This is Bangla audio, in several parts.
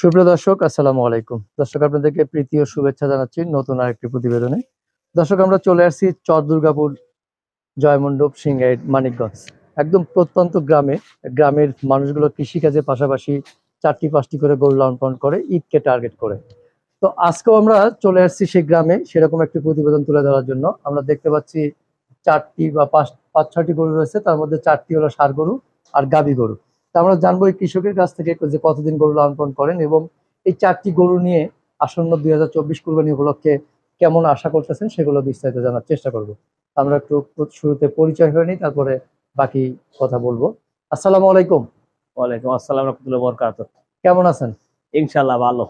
সুপ্রিয় দর্শক, আসসালামু আলাইকুম। দর্শক, আপনাদেরকে প্রীতি ও শুভেচ্ছা জানাচ্ছি নতুন আরেকটি প্রতিবেদনে। দর্শক, আমরা চলে আসছি চর দুর্গাপুর জয়মণ্ডপ সিংগাইট মানিকগঞ্জ। একদম প্রত্যন্ত গ্রামে, গ্রামের মানুষগুলো কৃষিকাজের পাশাপাশি চারটি পাঁচটি করে গরু লালন পালন করে, ঈদকে টার্গেট করে। তো আজকেও আমরা চলে আসছি সেই গ্রামে, সেরকম একটি প্রতিবেদন তুলে ধরার জন্য। আমরা দেখতে পাচ্ছি চারটি বা পাঁচ পাঁচ, ছয়টি গরু রয়েছে, তার মধ্যে চারটি হলো ষাড় গরু আর গাবি গরু। তা আমরা জানব এই কৃষকের কাছ থেকে যে কতদিন গরু লালন পালন করেন এবং এই চারটি গরু নিয়ে আসন্ন দুই হাজার চব্বিশ কুরবানি উপলক্ষে কেমন আশা করতেছেন সেগুলো বিস্তারিত জানার চেষ্টা করব। আমরা একটু শুরুতে পরিচয় হয়ে নিই তারপরে বাকি কথা বলব। আসসালামু আলাইকুম। ওয়ালাইকুম আসসালাম রহমতুল্লাহ বরকাত। কেমন আছেন? ইনশাল্লাহ ভালো।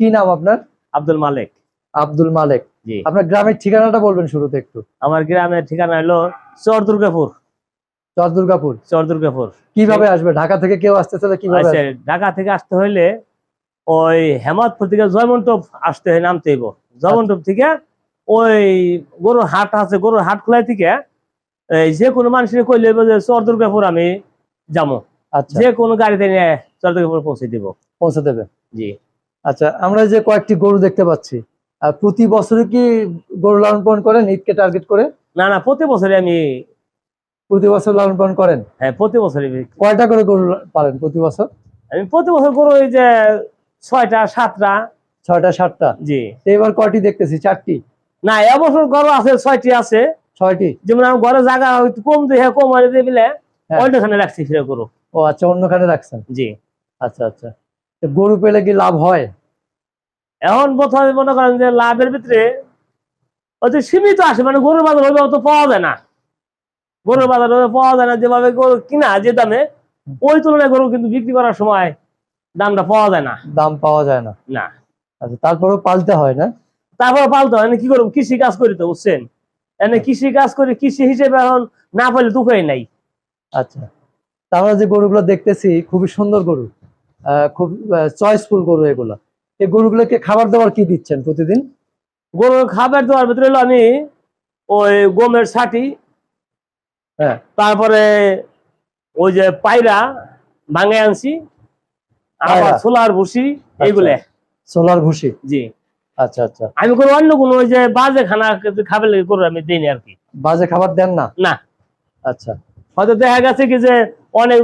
কি নাম আপনার? আব্দুল মালিক। আব্দুল মালেক। জি। আপনার গ্রামের ঠিকানাটা বলবেন শুরুতে একটু। আমার গ্রামের ঠিকানা হলো চর দুর্গাপুর। চর দুর্গাপুর। চর দুর্গাপুর। কীভাবে আসবে? ঢাকা থেকে কেউ আসতে চাইলে কীভাবে আচ্ছা ঢাকা থেকে আসতে হইলে ওই হেমাদপুর থেকে জয়মন্টপ আসতে হয় নামতে হইব। জয়মন্টপ থেকে ওই গরুর হাট আছে গরুর হাট খোলাই থেকে যে কোনো মানুষের কইলে যে চর দুর্গাপুর আমি যাব আচ্ছা। যে কোনো গাড়িতে নিয়ে চর দুর্গাপুর পৌঁছে দিব। পৌঁছে দেবে? জি। আচ্ছা আমরা যে কয়েকটি গরু দেখতে পাচ্ছি আর প্রতি বছরে কি গরু লালন পালন করেন ঈদকে টার্গেট করে? না না প্রতি বছরে আমি প্রতি বছর লালন পালন করেন? হ্যাঁ প্রতি বছরে কয়টা করে গরু পালেন প্রতি বছর? আমি প্রতি বছর গরু ওই যে ছয়টা সাতটা। ছয়টা সাতটা? জি। এবার কয়টি দেখতেছি? চারটি? না এবছর গরু আছে ছয়টি আছে। ছয়টি? যেমন আমার ঘরে জায়গা কম দিয়ে কম হয়ে দিয়ে দিলে হ্যাঁ। ওইটাখানে রাখছি ফিরে গরু। ও আচ্ছা অন্যখানে রাখছেন? জি। আচ্ছা আচ্ছা। গরু পেলে কি লাভ হয়? এখন প্রথমে মনে করেন যে লাভের ভিতরে অত সীমিত আসে মানে গরুর বাজার ওইভাবে অত পাওয়া যায় না। গরুর বাজারে পাওয়া যায় না যেভাবে গরু কিনা যে দামে ওই তুলনায় গরু কিন্তু বিক্রি করার সময় দামটা পাওয়া যায় না। দাম পাওয়া যায় না। না। আচ্ছা তারপরেও পালতে হয় না? তারপরে পালতে হয় না কি করব? কৃষি কাজ করি তো বুঝছেন? এনে কৃষি কাজ করি কৃষি হিসেবে এখন না পাইলে উপায় নাই। আচ্ছা তা আমরা যে গরুগুলো দেখতেছি খুবই সুন্দর গরু খুব চয়েসফুল গরু এগুলো। এই গরুগুলোকে খাবার দাবার কি দিচ্ছেন প্রতিদিন? গরুর খাবার দেওয়ার ভিতরে হলো আমি ওই গমের ছাটি হ্যাঁ তারপরে ওই যে পায়রা ভাঙে আনছি আবার পায়রা? ভুসি এইগুলো সোলার ভুসি? জি। আচ্ছা আচ্ছা। আমি কোনো অন্য কোনো ওই যে বাজে খানা খাবে লেগে করে আমি দিইনি আর কি। বাজে খাবার দেন না? না। আচ্ছা। হয়তো দেখা গেছে কি যে অনেক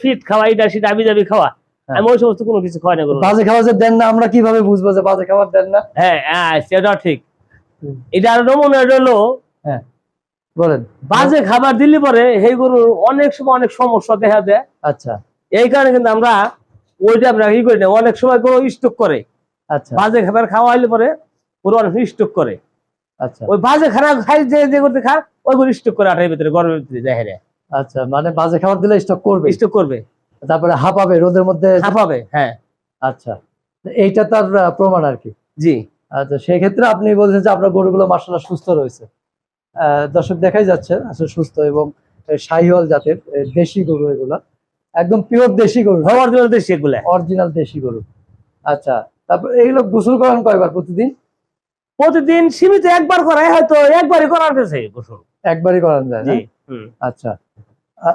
ফিট খাওয়া এটা সেটা আবি যাবি খাওয়া। হ্যাঁ। আমি ওই সমস্ত কোনো কিছু খাওয়াই না বাজে খাবার যে দেন না আমরা কীভাবে বুঝব যে বাজে খাবার দেন না? হ্যাঁ হ্যাঁ সেটা ঠিক। এটা নমুনা হলো হ্যাঁ। বলেন। বাজে খাবার দিলে পরে সেই গরুর অনেক সময় অনেক সমস্যা দেখা দেয়। আচ্ছা। এই কারণে কিন্তু আমরা ওইটা আমরা ই করি না অনেক সময় গরু স্টক করে। আচ্ছা। বাজে খাবার খাওয়া হলে পরে গরু অনেক স্টক করে। আচ্ছা। ওই বাজে খানা খাই যে যে করতে খা ওই গরু স্টক করে আঠার ভিতরে গরমের ভিতরে যায় আচ্ছা মানে বাজে খাবার দিলে স্টক করবে। স্টক করবে। তারপরে হাঁপাবে রোদের মধ্যে হাঁপাবে হ্যাঁ। আচ্ছা। এইটা তার আহ, প্রমাণ আর কি। জি। আচ্ছা সেই ক্ষেত্রে আপনি বলছেন যে আপনার গরুগুলো মার্শাল্লাহ সুস্থ রয়েছে। দর্শক দেখাই যাচ্ছে আসলে সুস্থ এবং শাহিওয়াল জাতের দেশি গরু এগুলা। একদম পিওর দেশি গরু। জন্য তো সেগুলা অরিজিনাল দেশি গরু। আচ্ছা তারপর এইগুলো গোসল করান কয়বার প্রতিদিন? প্রতিদিন সীমিত একবার করাই হয়তো একবারই করার করাতেছে গোসল। একবারই করান যায় না? জি আচ্ছা।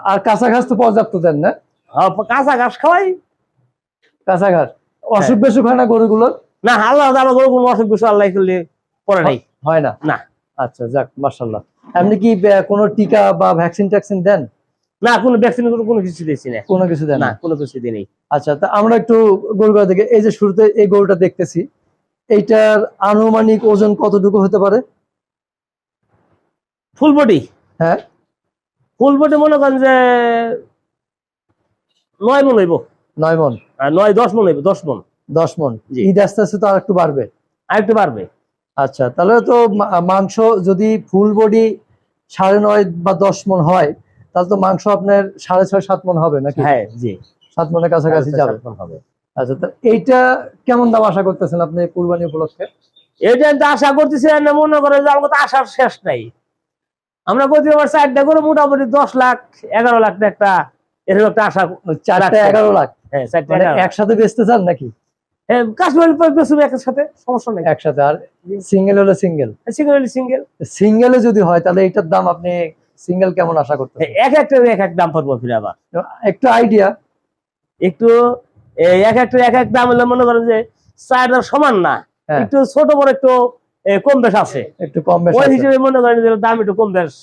আর- কাঁচা ঘাস তো পর্যাপ্ত দেন না? হ্যাঁ, কাঁচা ঘাস খাওয়াই। কাঁচা ঘাস অসুখ হ্যাঁ। বেসুখ হয় না গরুগুলোর? না আল্লাহ আমার গরু কোনো অসুখ বিসুখ আল্লাহ করলে পরে নাই। হয় না। না। আচ্ছা যাক মার্শাল্লাহ আপনি কি কোনো টিকা বা ভ্যাকসিন ট্যাকসিন দেন? না কোনো ভ্যাকসিন কোনো কিছু দিয়েছি না। কোনো কিছু দেন না কোনো কিছু দিই আচ্ছা তা আমরা একটু গরুগুলো দেখে এই যে শুরুতে এই গরুটা দেখতেছি এইটার আনুমানিক ওজন কতটুকু হতে পারে? ফুল বডি হ্যাঁ। ফুল বডি মনে করেন যে নয় মন হইব। নয় মন। আর নয় দশ মন হইব দশ মন। দশ মন। ঈদ আস্তে আস্তে তো আর একটু বাড়বে। আর একটু বাড়বে। আচ্ছা তাহলে তো মাংস যদি ফুল বডি সাড়ে নয় বা দশ মন হয় তাহলে তো মাংস আপনার সাড়ে ছয় সাত মন হবে নাকি? হ্যাঁ জি। সাত মনের কাছাকাছি যাবে। হবে। আচ্ছা তা এইটা কেমন দাম আশা করতেছেন আপনি কুরবানি উপলক্ষে? এটা তো আশা করতেছি না মনে করে যে আমার আশার শেষ নাই। আমরা প্রতি আবার চারটা করে মোটামুটি দশ লাখ এগারো লাখ একটা এরকম একটা আশা চারটা এগারো লাখ? হ্যাঁ চারটা মানে একসাথে বেচতে চান নাকি? কাশ্মীর বেসুন একের সাথে সমস্যা নেই। একসাথে আর সিঙ্গেল হলে সিঙ্গেল সিঙ্গেল সিঙ্গেল সিঙ্গেলে যদি হয় তাহলে এইটার দাম আপনি সিঙ্গেল কেমন আশা করতেছেন? এক একটা এক এক দাম পড়ব ফিরে আবার। একটু আইডিয়া একটু এক একটা এক এক দাম হলে মনে করেন যে চারটার সমান না। হ্যাঁ। একটু ছোট বড় একটু কম বেশ আছে। একটু কম বেশি ওই হিসেবে মনে করেন যে দাম একটু কম বেশ।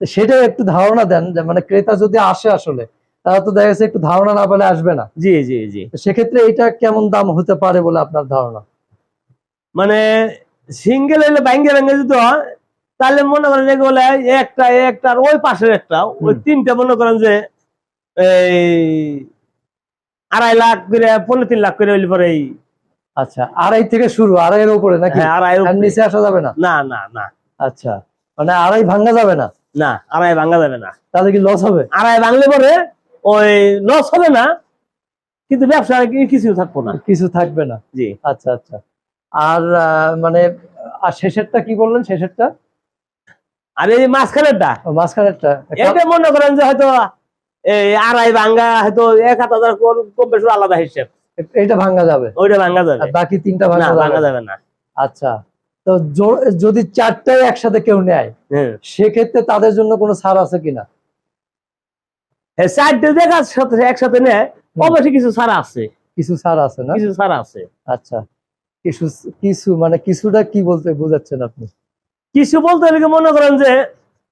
সেটা একটু ধারণা দেন যে মানে ক্রেতা যদি আসে আসলে তারা তো দেখা যাচ্ছে একটু ধারণা না পেলে আসবে না। জি জি জি। সেক্ষেত্রে এটা কেমন দাম হতে পারে বলে আপনার ধারণা? মানে সিঙ্গেল এলে ব্যাঙ্গে ব্যাঙ্গে যদি হয় তাহলে মনে করেন যেগুলো একটা একটা আর ওই পাশের একটা ওই তিনটা মনে করেন যে এই আড়াই লাখ করে পনেরো তিন লাখ করে হইলে পরে এই আচ্ছা আড়াই থেকে শুরু আড়াইয়ের উপরে নাকি? হ্যাঁ, আড়াই নিচে আসা যাবে না? না না না। আচ্ছা মানে আড়াই ভাঙা যাবে না? না আড়াই ভাঙা যাবে না। তাহলে কি লস হবে? আড়াই ভাঙলে পরে ওই লস হবে না কিন্তু ব্যবসা কিছু থাকব না। কিছু থাকবে না। জি। আচ্ছা আচ্ছা। আর মানে আর শেষেরটা কি বললেন শেষেরটা? আর এই মাঝখানেরটা। মাঝখানেরটা। এটা মনে করেন যে হয়তো এই আড়াই ভাঙ্গা হয়তো এক হাত হাজার কম বেশি আলাদা হিসেব। এটা ভাঙা যাবে? ওইটা ভাঙ্গা যাবে। বাকি তিনটা না ভাঙা ভাঙ্গা যাবে না। আচ্ছা। তো যদি চারটাই একসাথে কেউ নেয় হ্যাঁ। সেক্ষেত্রে তাদের জন্য কোনো ছাড় আছে কিনা? চারটে সাথে একসাথে নেয় অবশ্যই কিছু ছাড়া আছে। কিছু ছাড় আছে না? কিছু ছাড়া আছে। আচ্ছা। কিছু কিছু মানে কিছুটা কি বলতে বোঝাচ্ছেন আপনি? কিছু বলতে হলে মনে করেন যে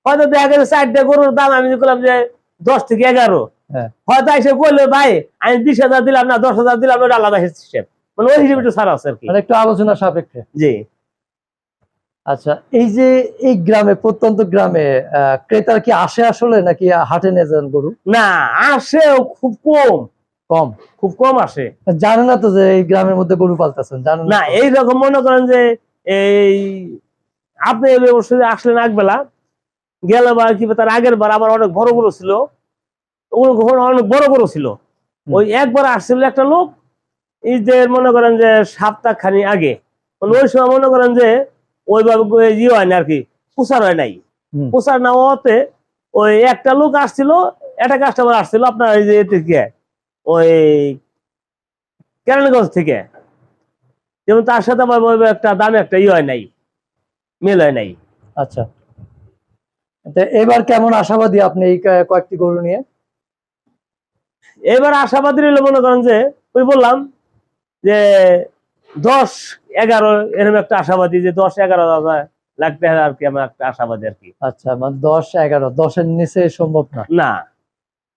হয়তো দেখা গেছে চারটে গরুর দাম আমি করলাম যে দশ থেকে এগারো। হ্যাঁ। হয়তো এসে বলল ভাই আমি বিশ হাজার দিলাম না দশ হাজার দিলাম ওটা আলাদা হিসেব। মানে ওই হিসেবে একটু ছাড় আছে আর কি। মানে একটু আলোচনা সাপেক্ষে। জি। আচ্ছা এই যে এই গ্রামে প্রত্যন্ত গ্রামে ক্রেতার কি আসে আসলে নাকি হাটে নিয়ে যান গরু? না আসে খুব কম। কম? খুব কম আসে। জানে না তো যে এই গ্রামের মধ্যে গরু পালতেছেন জানেন না এই রকম মনে করেন যে এই আপনি এই অবশ্যই আসলেন একবেলা গেল বার কি তার আগের বার আমার অনেক বড় বড় ছিল ওগুলো অনেক বড় বড় ছিল। ওই একবার আসছিল একটা লোক ঈদের মনে করেন যে সপ্তাহ খানি আগে। মানে ওই সময় মনে করেন যে ওইভাবে ইয়ে হয় না আর কি প্রচার হয় নাই। প্রচার না হওয়াতে ওই একটা লোক আসছিল একটা কাস্টমার আসছিল আপনার এই যে থেকে ওই কেরানীগঞ্জ থেকে। যেমন তার সাথে আমার ওই একটা দামে একটা ইয়ে হয় নাই মেল হয় নাই। আচ্ছা। এবার কেমন আশাবাদী আপনি এই কয়েকটি গরু নিয়ে? এবার আশাবাদী রইল মনে করেন যে ওই বললাম যে দশ এগারো এরকম একটা আশাবাদী যে দশ এগারো হাজার লাখ টাকা আর কি আমার একটা আশাবাদী আর কি। আচ্ছা মানে দশ এগারো দশের নিচে সম্ভব না? না।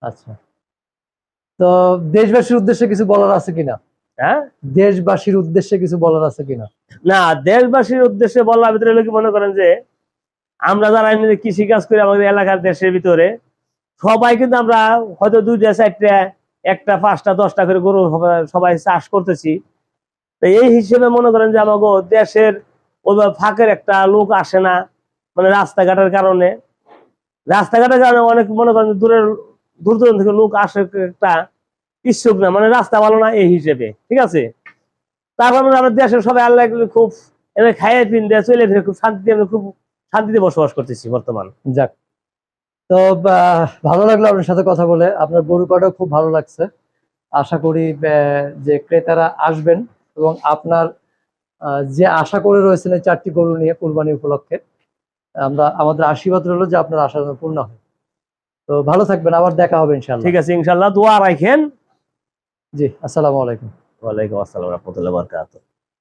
আচ্ছা। তো দেশবাসীর উদ্দেশ্যে কিছু বলার আছে কিনা? হ্যাঁ? দেশবাসীর উদ্দেশ্যে কিছু বলার আছে কিনা? না দেশবাসীর উদ্দেশ্যে বলার ভিতরে হলো কি মনে করেন যে আমরা যারা কৃষি কাজ করি আমাদের এলাকার দেশের ভিতরে সবাই কিন্তু আমরা হয়তো দুইটা চারটা একটা পাঁচটা দশটা করে গরু সবাই চাষ করতেছি। এই হিসেবে মনে করেন যে আমাকে দেশের ওইভাবে ফাঁকের একটা লোক আসে না মানে রাস্তাঘাটের কারণে। রাস্তাঘাটের কারণে অনেক মনে করেন দূরের, দূর দূরান্ত থেকে লোক আসে একটা ইচ্ছুক না মানে রাস্তা ভালো না এই হিসেবে, ঠিক আছে? তারপর আমরা দেশের সবাই আল্লাহ খুব এনে খাইয়ে পিন দিয়ে চলে ফিরে খুব শান্তিতে আমরা খুব শান্তিতে বসবাস করতেছি বর্তমান। যাক। তো ভালো লাগল আপনার সাথে কথা বলে। আপনার গরু কাটাও খুব ভালো লাগছে। আশা করি যে ক্রেতারা আসবেন এবং আপনার আহ, যে আশা করে রয়েছেন এই চারটি গরু নিয়ে কুরবানি উপলক্ষে আমরা আমাদের আশীর্বাদ রইল যে আপনার আশা যেন পূর্ণ হয়। তো ভালো থাকবেন আবার দেখা হবে ইনশাল্লাহ ঠিক আছে ইনশাল্লাহ দোয়া রাখেন। জি আসসালামু আলাইকুম। ওয়ালাইকুম আসসালাম রহমতুল্লাহ বরকাত